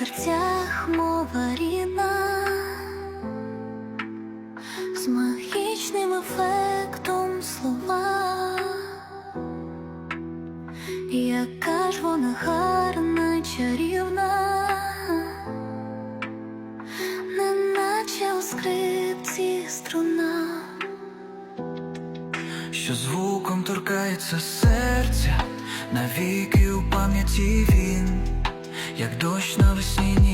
серцях мова рідна, з магічним ефектом слова, яка ж вона гарна, чарівна, неначе у скрипці струна. що звуком торкається серця, навіки у пам'яті він, як дощ навесні ніжно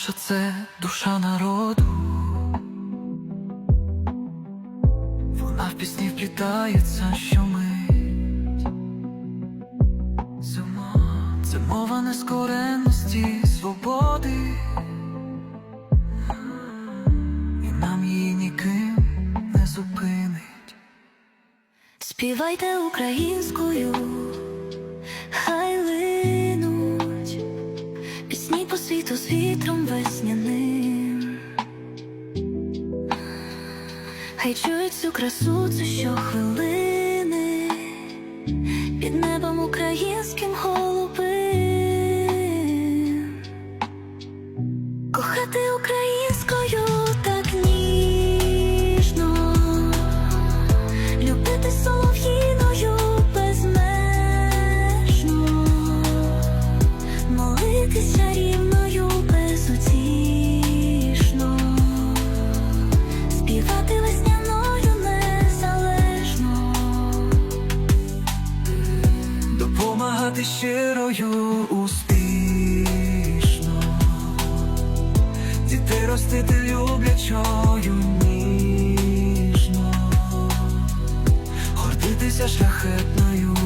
наша це душа народу. Вона в пісні вплітається щомить Це мова, це мова нескореності, свободи. І нам її ніким не зупинить. Співайте українською, з вітром весняним. Хай чують цю красу, цю щохвилини під небом українським голубим. Кохати українською так ніжно, любити солов'їною безмежно, молитись чарівною Допомагати щирою успішно. Дітей ростити люблячою ніжно. Гордитися шляхетною